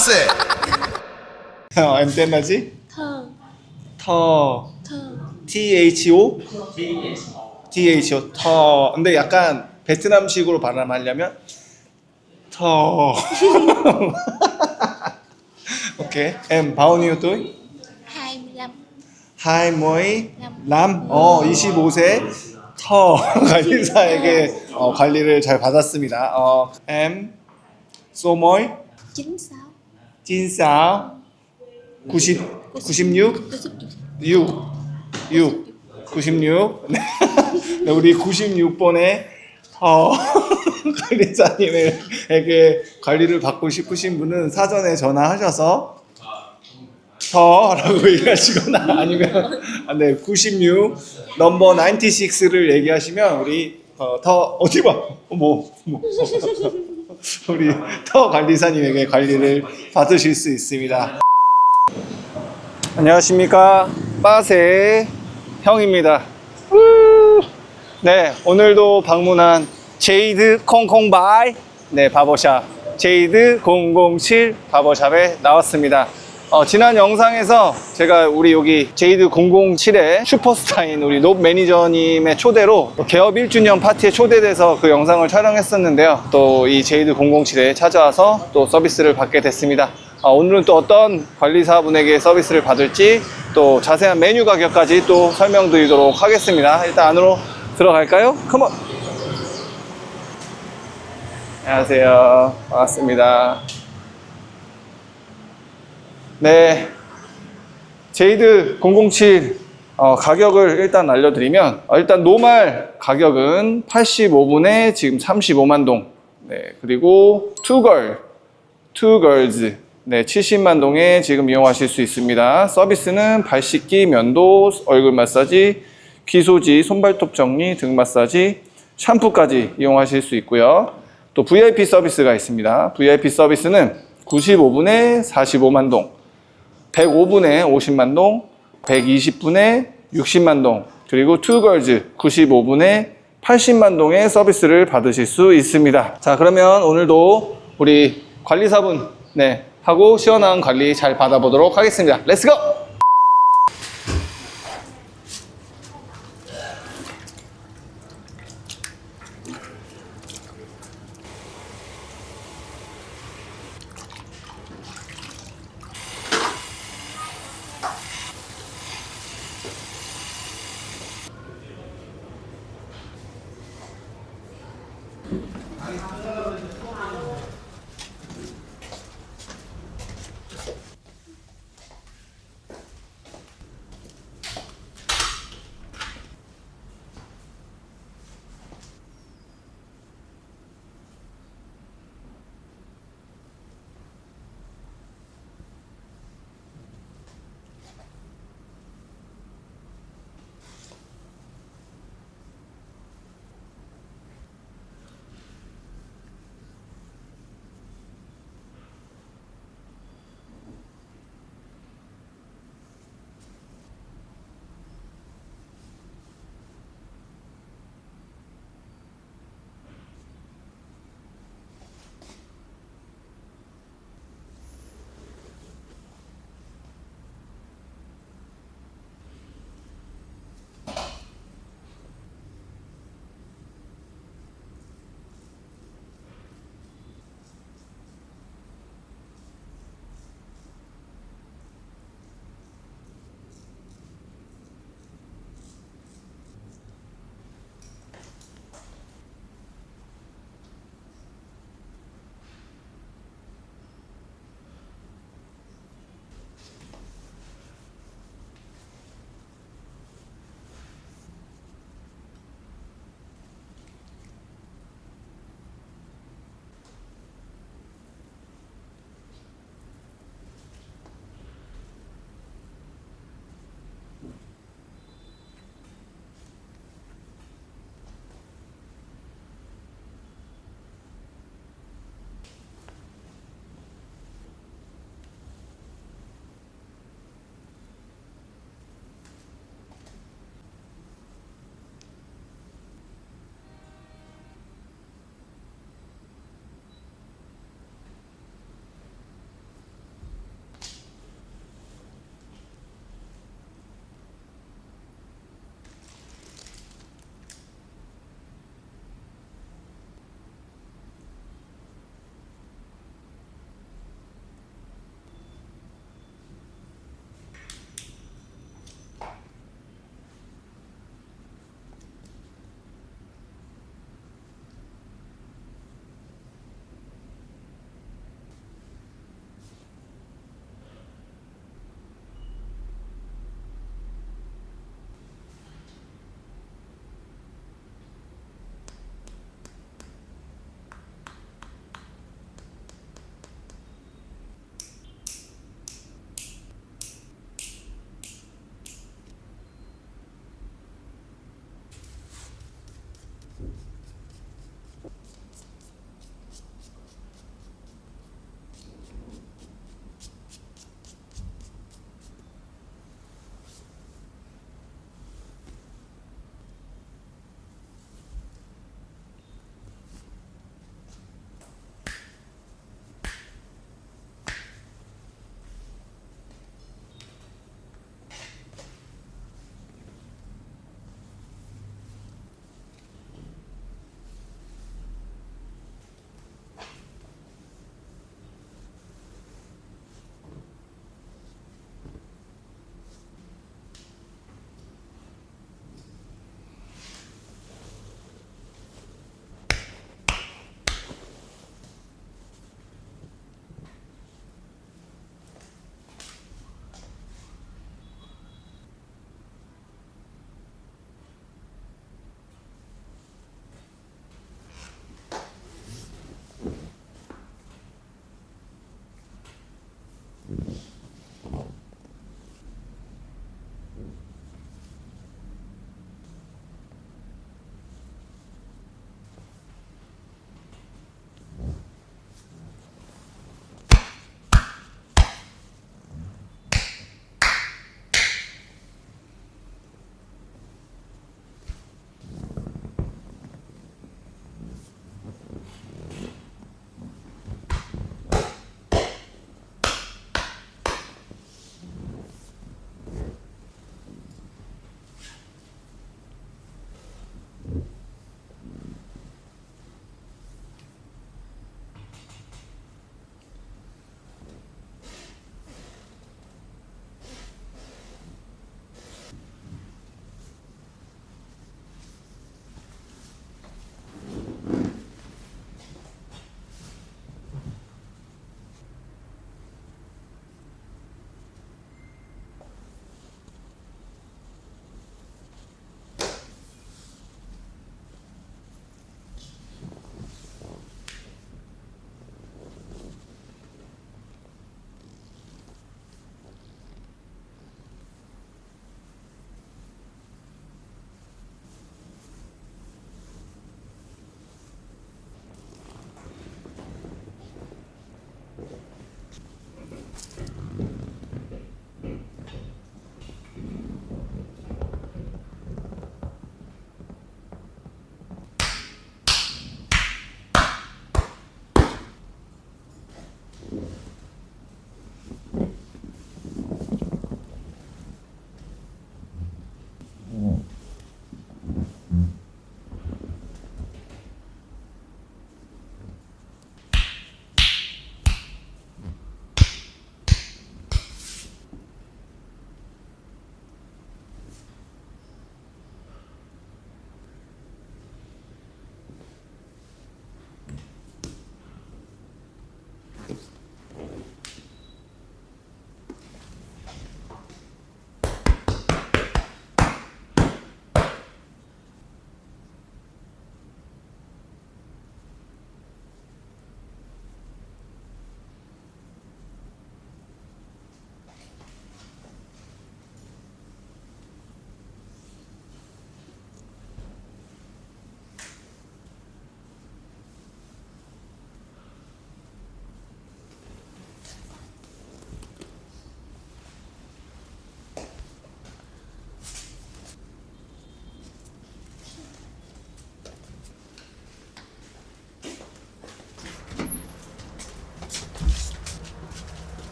base. 어, M 때문이지? thơ 터. thơ T H O? T H O. 터. 근데 약간 베트남식으로 발음하려면 터. 오케이. M 바우니오 또이? 25 하이 모이? 람 어 25세 터. 관리사에게 어, 관리를 잘 받았습니다. 어 M 소모이? 96 찐싸. 90 96 6 6 96 네. 네, 우리 96번에 어, 관리자님에게 관리를 받고 싶으신 분은 사전에 전화하셔서 더라고 얘기하시거나 아니면 아, 네, 96 넘버 96를 얘기하시면 우리 어, 더 어디 봐. 어머 어머 우리 터 관리사님에게 관리를 받으실 수 있습니다. 안녕하십니까 빠세 형입니다. 우! 네 오늘도 방문한 제이드 콩콩바이 네 바버샵 제이드 007 바버샵에 나왔습니다. 어, 지난 영상에서 제가 우리 여기 제이드 007의 슈퍼스타인 우리 높 매니저님의 초대로 개업 1주년 파티에 초대돼서 그 영상을 촬영했었는데요. 또 이 제이드 007에 찾아와서 또 서비스를 받게 됐습니다. 아, 오늘은 또 어떤 관리사분에게 서비스를 받을지 또 자세한 메뉴 가격까지 또 설명드리도록 하겠습니다. 일단 안으로 들어갈까요? 컴온! 안녕하세요. 반갑습니다. 네. 제이드 007 어, 가격을 일단 알려드리면 어, 일단 노말 가격은 85분에 지금 35만 동. 네, 그리고 투걸 투걸즈. 네, 70만 동에 지금 이용하실 수 있습니다. 서비스는 발 씻기, 면도, 얼굴 마사지, 귀 소지, 손발톱 정리, 등 마사지, 샴푸까지 이용하실 수 있고요. 또 VIP 서비스가 있습니다. VIP 서비스는 95분에 45만 동 105분에 50만 동, 120분에 60만 동, 그리고 투걸즈 95분에 80만 동의 서비스를 받으실 수 있습니다. 자, 그러면 오늘도 우리 관리사분 네, 하고 시원한 관리 잘 받아보도록 하겠습니다. 렛츠고!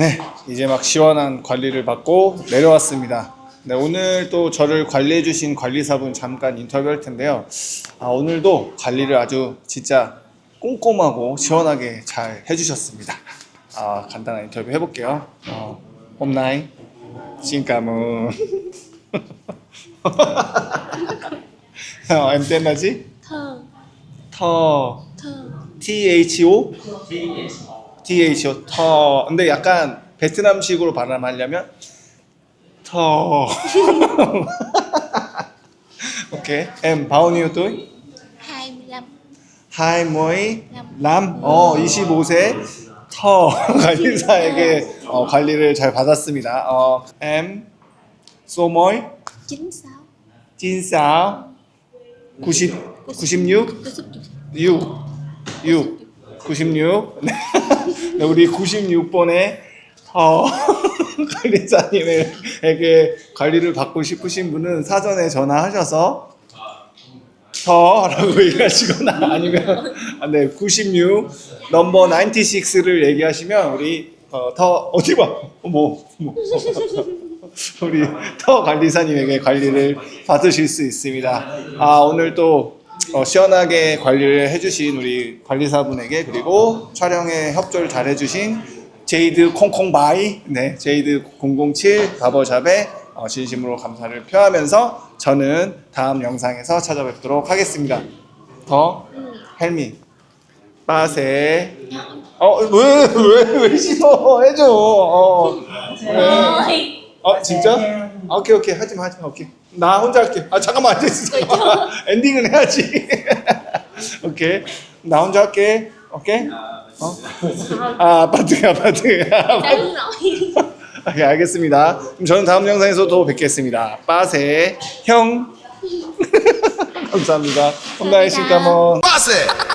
네, 이제 막 시원한 관리를 받고 내려왔습니다. 네, 오늘 또 저를 관리해 주신 관리사분 잠깐 인터뷰할 텐데요. 아, 오늘도 관리를 아주 진짜 꼼꼼하고 시원하게 잘 해주셨습니다. 아, 간단한 인터뷰 해볼게요. 어, 홈나이, 싱까무. 어, tên là gì? Thơ 터, Thơ T-H-O? T-H-O, 터. 근데 약간 베트남식으로 발음하려면 터. 오케이. em bao nhiêu tuổi? 25 25, 어, 25세 터 관리사에게 어, 관리를 잘 받았습니다. 어, số mấy? 96 진짜 90, 96? 96 6 6 96 네. 네, 우리 96번에 어, 관리자님에게 관리를 받고 싶으신 분은 사전에 전화하셔서 저라고 얘기하시거나 아니면 아, 네, 96 넘버 96를 얘기하시면 우리 어, 더 어디 봐 어머 우리 터 관리사님에게 관리를 받으실 수 있습니다. 아 오늘 또 어, 시원하게 관리를 해주신 우리 관리사분에게 그리고 촬영에 협조를 잘 해주신 제이드 콩콩바이 네 제이드 007 바버샵에 어, 진심으로 감사를 표하면서 저는 다음 영상에서 찾아뵙도록 하겠습니다. 더 헬미 빠세 어왜왜왜 싫어 해줘 어. 네. 어 진짜? 아, 오케이 오케이. 하지마 하지마. 오케이. 나 혼자 할게. 아 잠깐만. 앉아있어 엔딩은 해야지. 오케이. 나 혼자 할게. 오케이? 어? 아 아파트 아파트. Đáng nổi 오케이 알겠습니다. 그럼 저는 다음 영상에서 또 뵙겠습니다. 빠세. 형. 감사합니다. 홈나이 신까몬 Pase.